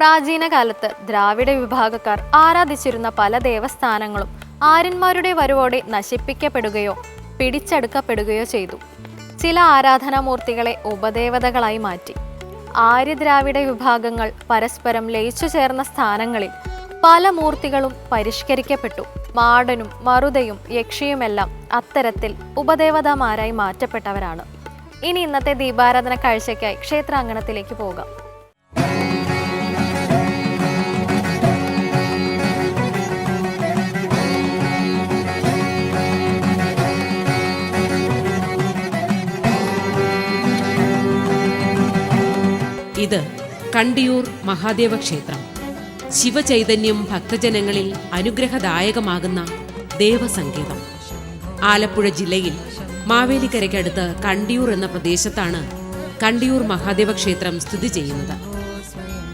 പ്രാചീന കാലത്ത് ദ്രാവിഡ വിഭാഗക്കാർ ആരാധിച്ചിരുന്ന പല ദേവസ്ഥാനങ്ങളും ആര്യന്മാരുടെ വരവോടെ നശിപ്പിക്കപ്പെടുകയോ പിടിച്ചെടുക്കപ്പെടുകയോ ചെയ്തു. ചില ആരാധനാമൂർത്തികളെ ഉപദേവതകളായി മാറ്റി. ആര്യ ദ്രാവിഡ വിഭാഗങ്ങൾ പരസ്പരം ലയിച്ചു ചേർന്ന സ്ഥാനങ്ങളിൽ പല മൂർത്തികളും പരിഷ്കരിക്കപ്പെട്ടു. മാടനും മറുതയും യക്ഷിയുമെല്ലാം അത്തരത്തിൽ ഉപദേവതമാരായി മാറ്റപ്പെട്ടവരാണ്. ഇനി ഇന്നത്തെ ദീപാരാധന കാഴ്ചയ്ക്കായി ക്ഷേത്രാങ്കണത്തിലേക്ക് പോകാം. ഇത് കണ്ടിയൂർ മഹാദേവ ക്ഷേത്രം. ശിവചൈതന്യം ഭക്തജനങ്ങളിൽ അനുഗ്രഹദായകമാകുന്ന ദേവസങ്കേതം. ആലപ്പുഴ ജില്ലയിൽ മാവേലിക്കരയ്ക്കടുത്ത് കണ്ടിയൂർ എന്ന പ്രദേശത്താണ് കണ്ടിയൂർ മഹാദേവ ക്ഷേത്രം സ്ഥിതി ചെയ്യുന്നത്.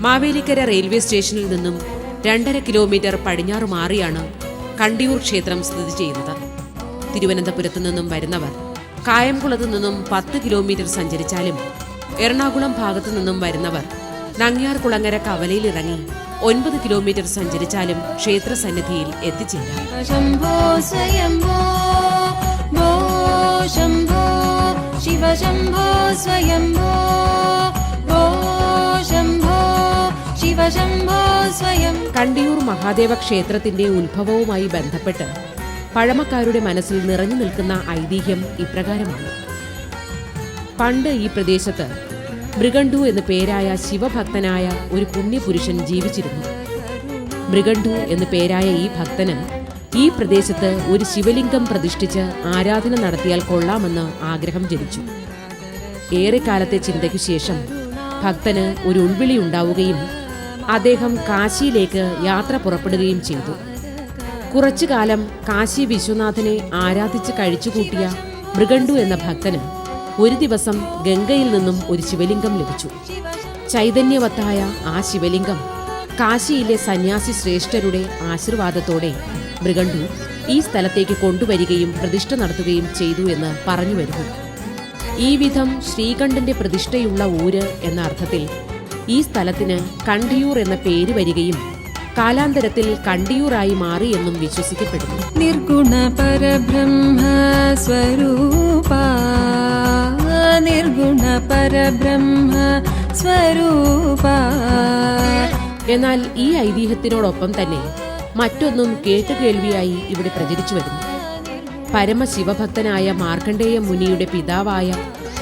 മാവേലിക്കര റെയിൽവേ സ്റ്റേഷനിൽ നിന്നും രണ്ടര കിലോമീറ്റർ പടിഞ്ഞാറ് മാറിയാണ് കണ്ടിയൂർ ക്ഷേത്രം സ്ഥിതി ചെയ്യുന്നത്. തിരുവനന്തപുരത്തു നിന്നും വരുന്നവർ കായംകുളത്ത് നിന്നും പത്ത് കിലോമീറ്റർ സഞ്ചരിച്ചാലും എറണാകുളം ഭാഗത്തു നിന്നും വരുന്നവർ നങ്ങിയാർ കുളങ്ങര കവലയിൽ ഇറങ്ങി ഒൻപത് കിലോമീറ്റർ സഞ്ചരിച്ചാലും ക്ഷേത്ര സന്നിധിയിൽ എത്തിച്ചേരാം കണ്ടിയൂർ മഹാദേവ ക്ഷേത്രത്തിന്റെ ഉത്ഭവവുമായി ബന്ധപ്പെട്ട് പഴമക്കാരുടെ മനസ്സിൽ നിറഞ്ഞു നിൽക്കുന്ന ഐതിഹ്യം ഇപ്രകാരമാണ്. പണ്ട് ഈ പ്രദേശത്ത് മൃഗണ്ടു എന്ന പേരായ ശിവഭക്തനായ ഒരു പുണ്യപുരുഷൻ ജീവിച്ചിരുന്നു. മൃഗണ്ടു എന്ന പേരായ ഈ ഭക്തന് ഈ പ്രദേശത്ത് ഒരു ശിവലിംഗം പ്രതിഷ്ഠിച്ച് ആരാധന നടത്തിയാൽ കൊള്ളാമെന്ന് ആഗ്രഹം ജനിച്ചു. ഏറെക്കാലത്തെ ചിന്തയ്ക്കു ശേഷം ഭക്തന് ഒരു ഉൾവിളി ഉണ്ടാവുകയും അദ്ദേഹം കാശിയിലേക്ക് യാത്ര പുറപ്പെടുകയും ചെയ്തു. കുറച്ചു കാലം കാശി വിശ്വനാഥനെ ആരാധിച്ച് കഴിച്ചുകൂട്ടിയ മൃഗണ്ടു എന്ന ഭക്തന് ഒരു ദിവസം ഗംഗയിൽ നിന്നും ഒരു ശിവലിംഗം ലഭിച്ചു. ചൈതന്യവത്തായ ആ ശിവലിംഗം കാശിയിലെ സന്യാസി ശ്രേഷ്ഠരുടെ ആശീർവാദത്തോടെ മൃഗണ്ടു ഈ സ്ഥലത്തേക്ക് കൊണ്ടുവരികയും പ്രതിഷ്ഠ നടത്തുകയും ചെയ്തു എന്ന് പറഞ്ഞു വരുന്നു ഈ വിധം ശ്രീകണ്ഠന്റെ പ്രതിഷ്ഠയുള്ള ഊര് എന്ന അർത്ഥത്തിൽ ഈ സ്ഥലത്തിന് കണ്ടിയൂർ എന്ന പേര് വരികയും കാലാന്തരത്തിൽ കണ്ടിയൂറായി മാറി എന്നും വിശ്വസിക്കപ്പെടുന്നു. നിർഗുണ പരബ്രഹ്മ സ്വരൂപ പരബ്രഹ്മ സ്വരൂപ. എന്നാൽ ഈ ഐതിഹ്യത്തിനോടൊപ്പം തന്നെ മറ്റൊന്നും കേട്ട് കേൾവിയായി ഇവിടെ പ്രചരിച്ചു വരുന്നു. പരമശിവഭക്തനായ മാർക്കണ്ഡേയ മുനിയുടെ പിതാവായ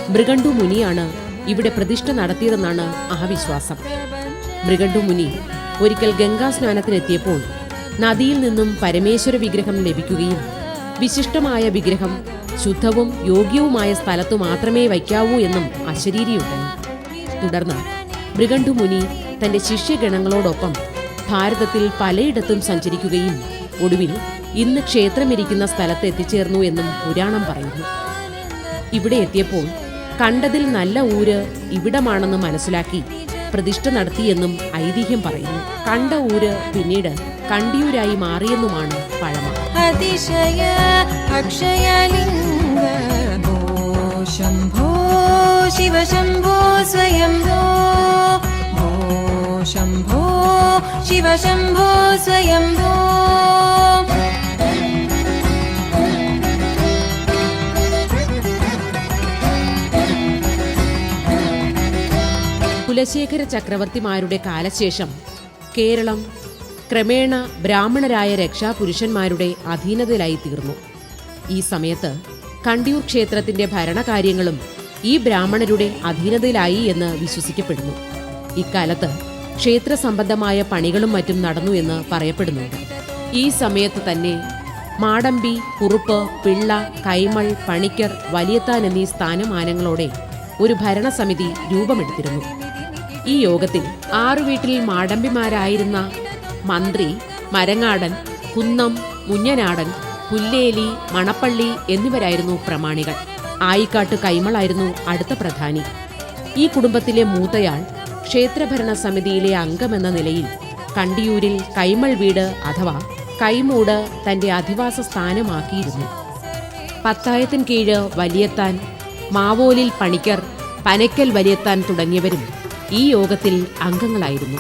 മൃഗണ്ടു മുനിയാണ് ഇവിടെ പ്രതിഷ്ഠ നടത്തിയതെന്നാണ് അഹവിശ്വാസം. മൃഗണ്ടു മുനി ഒരിക്കൽ ഗംഗാ സ്നാനത്തിനെത്തിയപ്പോൾ നദിയിൽ നിന്നും പരമേശ്വര വിഗ്രഹം ലഭിക്കുകയും വിശിഷ്ടമായ വിഗ്രഹം ശുദ്ധവും യോഗ്യവുമായ സ്ഥലത്തു മാത്രമേ വയ്ക്കാവൂ എന്നും അശരീരിയുണ്ട്. തുടർന്ന് മൃഗണ്ഠുമുനി തന്റെ ശിഷ്യഗണങ്ങളോടൊപ്പം ഭാരതത്തിൽ പലയിടത്തും സഞ്ചരിക്കുകയും ഒടുവിൽ ഇന്ന് ക്ഷേത്രമിരിക്കുന്ന സ്ഥലത്ത് എത്തിച്ചേർന്നു എന്നും പുരാണം പറയുന്നു. ഇവിടെ എത്തിയപ്പോൾ കണ്ടതിൽ നല്ല ഊര് ഇവിടമാണെന്ന് മനസ്സിലാക്കി പ്രതിഷ്ഠ നടത്തിയെന്നും ഐതിഹ്യം പറയുന്നു. കണ്ട ഊര് പിന്നീട് കണ്ടിയൂരായി മാറിയെന്നുമാണ് പഴമ. അതിശയ അക്ഷയലിംഗ शम्भो शिव शम्भो स्वयम्भो भो शम्भो शिव शम्भो स्वयम्भो കുലശേഖര ചക്രവർത്തിമാരുടെ കാലശേഷം കേരളം ക്രമേണ ബ്രാഹ്മണരായ രക്ഷാപുരുഷന്മാരുടെ അധീനതയിലായി തീർന്നു ഈ സമയത്ത് കണ്ടിയൂർ ക്ഷേത്രത്തിന്റെ ഭരണകാര്യങ്ങളും ഈ ബ്രാഹ്മണരുടെ അധീനതയിലായി എന്ന് വിശ്വസിക്കപ്പെടുന്നു. ഇക്കാലത്ത് ക്ഷേത്ര സംബന്ധമായ പണികളും മറ്റും നടന്നു എന്ന് പറയപ്പെടുന്നുണ്ട്. ഈ സമയത്ത് തന്നെ മാടമ്പി കുറുപ്പ് പിള്ള കൈമൾ പണിക്കർ വലിയത്താൻ എന്നീ സ്ഥാനമാനങ്ങളോടെ ഒരു ഭരണസമിതി രൂപമെടുത്തിരുന്നു. ഈ യോഗത്തിൽ ആറു വീട്ടിൽ മാടമ്പിമാരായിരുന്ന മന്ത്രി മരങ്ങാടൻ കുന്നം മുഞ്ഞനാടൻ പുല്ലേലി മണപ്പള്ളി എന്നിവരായിരുന്നു പ്രമാണികൾ. ആയിക്കാട്ട് കൈമളായിരുന്നു അടുത്ത പ്രധാനി. ഈ കുടുംബത്തിലെ മൂത്തയാൾ ക്ഷേത്രഭരണ സമിതിയിലെ അംഗമെന്ന നിലയിൽ കണ്ടിയൂരിൽ കൈമൾ വീട് അഥവാ കൈമൂട് തന്റെ അധിവാസ സ്ഥാനമാക്കിയിരുന്നു. പത്തായത്തിൻ കീഴ് വലിയത്താൻ മാവോലിൽ പണിക്കർ പനയ്ക്കൽ വലിയത്താൻ തുടങ്ങിയവരും ഈ യോഗത്തിൽ അംഗങ്ങളായിരുന്നു.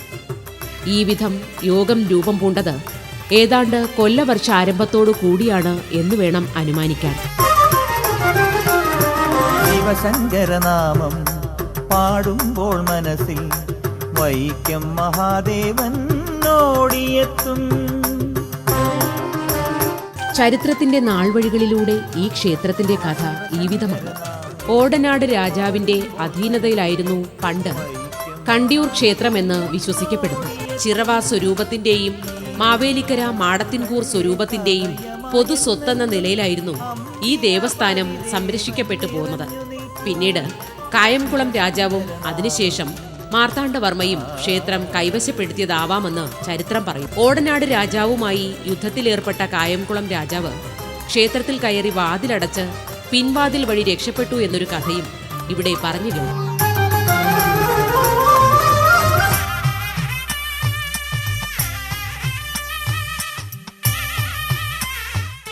ഈ വിധം യോഗം രൂപം പൂണ്ടത് ഏതാണ്ട് കൊല്ലവർഷ ആരംഭത്തോടു കൂടിയാണ് എന്ന് വേണം അനുമാനിക്കാൻ. ശിവശങ്കരനാമം പാടുമ്പോൾ മനസ്സിൽ വൈക്കം മഹാദേവൻ ഓടിയെത്തും. ചരിത്രത്തിന്റെ നാൾവഴികളിലൂടെ ഈ ക്ഷേത്രത്തിന്റെ കഥ ഈ വിധമാണ്. ഓടനാട് രാജാവിന്റെ അധീനതയിലായിരുന്നു പണ്ട്. കണ്ടിയൂർ ക്ഷേത്രമെന്ന് വിശ്വസിക്കപ്പെടുന്നു. ചിറവാ സ്വരൂപത്തിന്റെയും മാവേലിക്കര മാടത്തിൻകൂർ സ്വരൂപത്തിന്റെയും പൊതു സ്വത്തെന്ന നിലയിലായിരുന്നു ഈ ദേവസ്ഥാനം സംരക്ഷിക്കപ്പെട്ടു പോന്നത്. പിന്നീട് കായംകുളം രാജാവും അതിനുശേഷം മാർത്താണ്ഡവർമ്മയും ക്ഷേത്രം കൈവശപ്പെടുത്തിയതാവാമെന്ന് ചരിത്രം പറയും. ഓടനാട് രാജാവുമായി യുദ്ധത്തിലേർപ്പെട്ട കായംകുളം രാജാവ് ക്ഷേത്രത്തിൽ കയറി വാതിലടച്ച് പിൻവാതിൽ വഴി രക്ഷപ്പെട്ടു എന്നൊരു കഥയും ഇവിടെ പറഞ്ഞു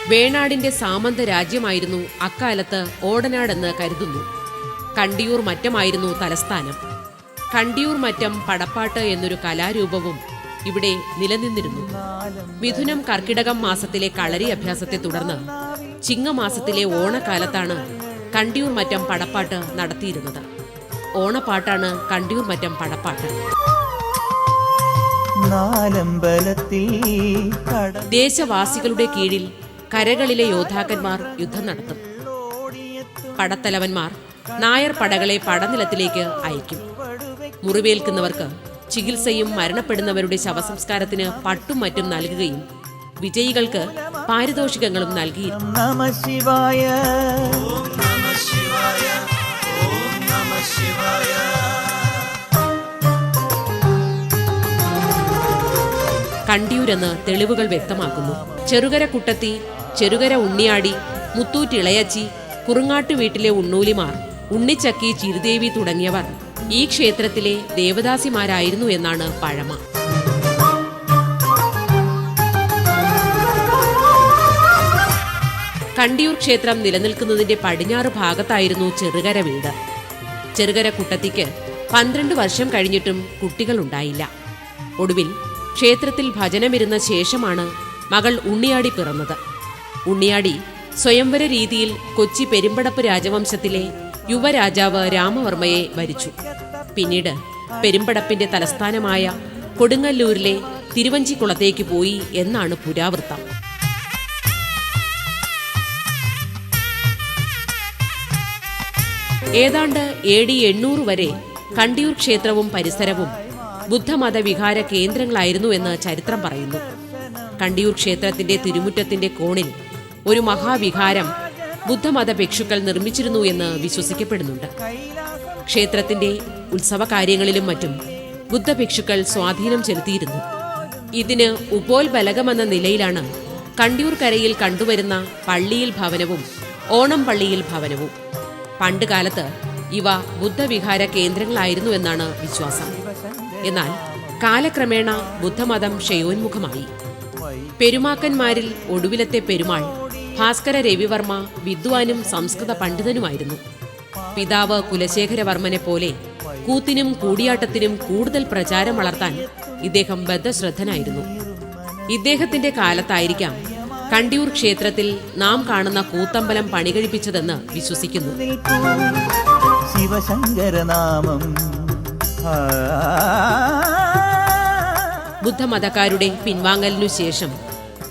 വേണാടിന്റെ സാമന്ത രാജ്യമായിരുന്നു അക്കാലത്ത് ഓടനാടെന്ന് കരുതുന്നു. കണ്ടിയൂർ മറ്റമായിരുന്നു തലസ്ഥാനം. കണ്ടിയൂർ മറ്റം പടപ്പാട്ട് എന്നൊരു കലാരൂപവും ഇവിടെ നിലനിന്നിരുന്നു. മിഥുനം കർക്കിടകം മാസത്തിലെ കളരി അഭ്യാസത്തെ തുടർന്ന് ചിങ്ങമാസത്തിലെ ഓണക്കാലത്താണ് കണ്ടിയൂർ മറ്റം പടപ്പാട്ട് നടത്തിയിരുന്നത്. ഓണപ്പാട്ടാണ് കണ്ടിയൂർ മറ്റം പടപ്പാട്ട്. ദേശവാസികളുടെ കീഴിൽ കരകളിലെ യോദ്ധാക്കന്മാർ യുദ്ധം നടത്തും. പടത്തലവന്മാർ നായർ പടകളെ പടനിലത്തിലേക്ക് അയക്കും. മുറിവേൽക്കുന്നവർക്ക് ചികിത്സയും മരണപ്പെടുന്നവരുടെ ശവസംസ്കാരത്തിന് പട്ടും മറ്റും നൽകുകയും വിജയികൾക്ക് പാരിതോഷികങ്ങളും നൽകിയിരുന്നു. നമ ശിവായ. കണ്ടിയൂരെന്ന് തെളിവുകൾ വ്യക്തമാക്കുന്നു. ചെറുകര കുട്ടത്തി ചെറുകര ഉണ്ണിയാടി മുത്തൂറ്റിളയച്ചി കുറുങ്ങാട്ടു വീട്ടിലെ ഉണ്ണൂലിമാർ ഉണ്ണിച്ചക്കി ചിരുദേവി തുടങ്ങിയവർ ഈ ക്ഷേത്രത്തിലെ ദേവദാസിമാരായിരുന്നു എന്നാണ് പഴമ. കണ്ടിയൂർ ക്ഷേത്രം നിലനിൽക്കുന്നതിന്റെ പടിഞ്ഞാറ് ഭാഗത്തായിരുന്നു ചെറുകര വീട്. ചെറുകര കുട്ടത്തിക്ക് പന്ത്രണ്ട് വർഷം കഴിഞ്ഞിട്ടും കുട്ടികളുണ്ടായില്ല. ഒടുവിൽ ക്ഷേത്രത്തിൽ ഭജനമിരുന്ന ശേഷമാണ് മകൾ ഉണ്ണിയാടി പിറന്നത്. ഉണ്ണിയാടി സ്വയംവര രീതിയിൽ കൊച്ചി പെരുമ്പടപ്പ് രാജവംശത്തിലെ യുവരാജാവ് രാമവർമ്മയെ വരിച്ചു. പിന്നീട് പെരുമ്പടപ്പിന്റെ തലസ്ഥാനമായ കൊടുങ്ങല്ലൂരിലെ തിരുവഞ്ചിക്കുളത്തേക്ക് പോയി എന്നാണ് പുരാവൃത്തം. ഏതാണ്ട് എ ഡി എണ്ണൂറ് വരെ കണ്ടിയൂർ ക്ഷേത്രവും പരിസരവും ബുദ്ധമത വിഹാര കേന്ദ്രങ്ങളായിരുന്നു എന്ന് ചരിത്രം പറയുന്നു. കണ്ടിയൂർ ക്ഷേത്രത്തിന്റെ തിരുമുറ്റത്തിന്റെ കോണിൽ ഒരു മഹാവിഹാരം ബുദ്ധമത ഭിക്ഷുക്കൾ നിർമ്മിച്ചിരുന്നു എന്ന് വിശ്വസിക്കപ്പെടുന്നുണ്ട്. ക്ഷേത്രത്തിന്റെ ഉത്സവ കാര്യങ്ങളിലും മറ്റും ബുദ്ധഭിക്ഷുക്കൾ സ്വാധീനം ചെലുത്തിയിരുന്നു. ഇതിന് ഉപോത്ബലകമെന്ന നിലയിലാണ് കണ്ടിയൂർ കരയിൽ കണ്ടുവരുന്ന പള്ളിയിൽ ഭവനവും ഓണം പള്ളിയിൽ ഭവനവും. പണ്ടുകാലത്ത് ഇവ ബുദ്ധവിഹാര കേന്ദ്രങ്ങളായിരുന്നു എന്നാണ് വിശ്വാസം. എന്നാൽ കാലക്രമേണ ബുദ്ധമതം ക്ഷയോന്മുഖമായി. പെരുമാക്കന്മാരിൽ ഒടുവിലത്തെ പെരുമാൾ ഭാസ്കര രവിവർമ്മ വിദ്വാനും സംസ്കൃത പണ്ഡിതനുമായിരുന്നു. പിതാവ് കുലശേഖരവർമ്മനെ പോലെ കൂത്തിനും കൂടിയാട്ടത്തിനും കൂടുതൽ പ്രചാരം വളർത്താൻ ഇദ്ദേഹം ബദ്ധശ്രദ്ധനായിരുന്നു. ഇദ്ദേഹത്തിന്റെ കാലത്തായിരിക്കാം കണ്ടിയൂർ ക്ഷേത്രത്തിൽ നാം കാണുന്ന കൂത്തമ്പലം പണികഴിപ്പിച്ചതെന്ന് വിശ്വസിക്കുന്നു. ശിവശങ്കരനാമം ബുദ്ധമതക്കാരുടെ പിൻവാങ്ങലിനു ശേഷം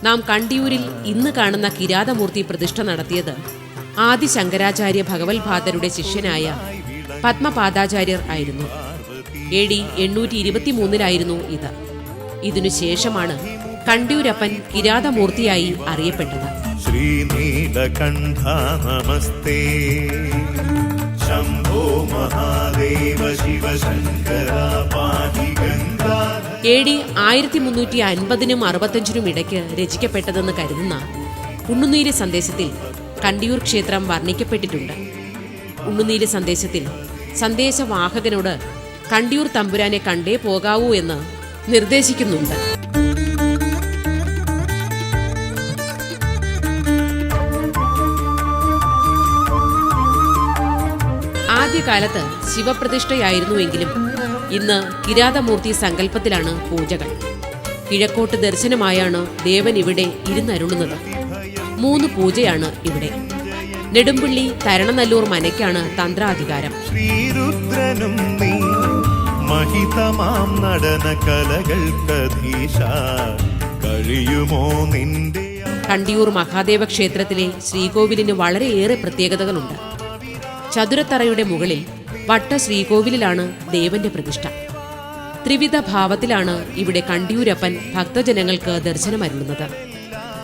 നാം കണ്ടിയൂരിൽ ഇന്ന് കാണുന്ന കിരാതമൂർത്തി പ്രതിഷ്ഠ നടത്തിയത് ആദി ശങ്കരാചാര്യ ഭഗവത്ഭാദരുടെ ശിഷ്യനായ പത്മപാദാചാര്യർ ആയിരുന്നു. എ ഡി എണ്ണൂറ്റി ഇരുപത്തിമൂന്നിലായിരുന്നു ഇത് ഇതിനുശേഷമാണ് കണ്ടിയൂരപ്പൻ കിരാതമൂർത്തിയായി അറിയപ്പെട്ടത്. ശ്രീനീലകണ്ഠ നമസ്തേ ശംഭോ മഹാദേവ ശിവ എ ഡി ആയിരത്തി മുന്നൂറ്റി അൻപതിനും അറുപത്തഞ്ചിനും ഇടയ്ക്ക് രചിക്കപ്പെട്ടതെന്ന് കരുതുന്ന ഉണ്ണുനീര് സന്ദേശത്തിൽ കണ്ടിയൂർ ക്ഷേത്രം വർണിക്കപ്പെട്ടിട്ടുണ്ട്. ഉണ്ണുനീര് സന്ദേശത്തിൽ സന്ദേശവാഹകനോട് കണ്ടിയൂർ തമ്പുരാനെ കണ്ടേ പോകാവൂ എന്ന് നിർദ്ദേശിക്കുന്നുണ്ട്. ആദ്യകാലത്ത് ശിവപ്രതിഷ്ഠയായിരുന്നുവെങ്കിലും ഇന്ന് കിരാതമൂർത്തി സങ്കല്പത്തിലാണ് പൂജകൾ. കിഴക്കോട്ട് ദർശനമായാണ് ദേവൻ ഇവിടെ ഇരുന്നരുളുന്നത്. മൂന്ന് പൂജയാണ് ഇവിടെ. നെടുമ്പള്ളി തരണനല്ലൂർ മനയ്ക്കാണ് തന്ത്രാധികാരം. ശ്രീരുദ്രനും നീ മഹിതമാം നടന കലകൾക്കധീശ കഴിയുമോ നിന്റെ കണ്ടിയൂർ മഹാദേവ ക്ഷേത്രത്തിലെ ശ്രീകോവിലിന് വളരെയേറെ പ്രത്യേകതകളുണ്ട്. ചതുരത്തറയുടെ മുകളിൽ വട്ട ശ്രീകോവിലിലാണ് ദേവന്റെ പ്രതിഷ്ഠ. ത്രിവിധ ഭാവത്തിലാണ് ഇവിടെ കണ്ടിയൂരപ്പൻ ഭക്തജനങ്ങൾക്ക് ദർശനമരുളുന്നത്.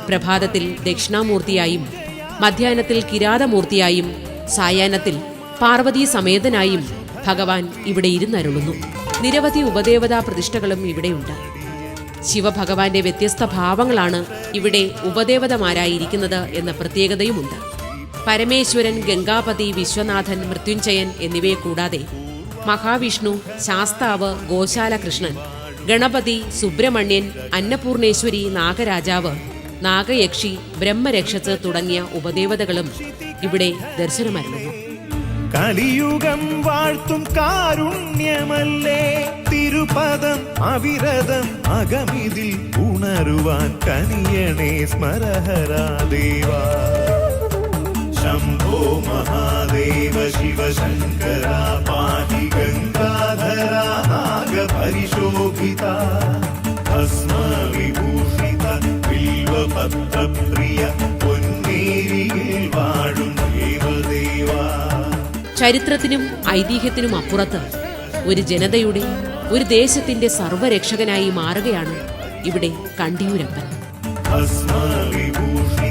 പ്രഭാതത്തിൽ ദക്ഷിണാമൂർത്തിയായും മധ്യാഹ്നത്തിൽ കിരാതമൂർത്തിയായും സായാഹ്നത്തിൽ പാർവതീ സമേതനായും ഭഗവാൻ ഇവിടെ ഇരുന്നരുളുന്നു. നിരവധി ഉപദേവതാ പ്രതിഷ്ഠകളും ഇവിടെയുണ്ട്. ശിവഭഗവാന്റെ വ്യത്യസ്ത ഭാവങ്ങളാണ് ഇവിടെ ഉപദേവതമാരായിരിക്കുന്നത് എന്ന പ്രത്യേകതയുമുണ്ട്. പരമേശ്വരൻ ഗംഗാപതി വിശ്വനാഥൻ മൃത്യുഞ്ജയൻ എന്നിവയെ കൂടാതെ മഹാവിഷ്ണു ശാസ്താവ് ഗോശാല കൃഷ്ണൻ ഗണപതി സുബ്രഹ്മണ്യൻ അന്നപൂർണേശ്വരി നാഗരാജാവ് നാഗയക്ഷി ബ്രഹ്മരക്ഷസ് തുടങ്ങിയ ഉപദേവതകളും ഇവിടെ ദർശനമായിരുന്നു കലിയുഗം വാഴ്ത്തും കാരുണ്യമല്ലേ? തിരുപദം അവിരതം അകമിതിൽ ഉണരുവാൻ കനിയണേ സ്മരഹരാദേവ. ശംഭോ മഹാദേവ ശിവശങ്കര പാഹി ഗംഗാധര നാഗപരിശോഭിത ഭസ്മ വിഭൂഷിത ബിൽവപത്രപ്രിയ പൊന്നേരിയിൽ വാഴും ദേവദേവ। ചരിത്രത്തിനും ഐതിഹ്യത്തിനും അപ്പുറത്ത് ഒരു ജനതയുടെ ഒരു ദേശത്തിന്റെ സർവരക്ഷകനായി മാറുകയാണ് ഇവിടെ കണ്ടിയൂരപ്പൻ. ഭസ്മവിഭൂഷിത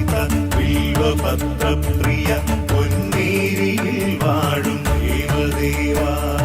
ബിൽവപത്രപ്രിയ പൊന്നേരിയിൽ വാഴും ദേവദേവാ.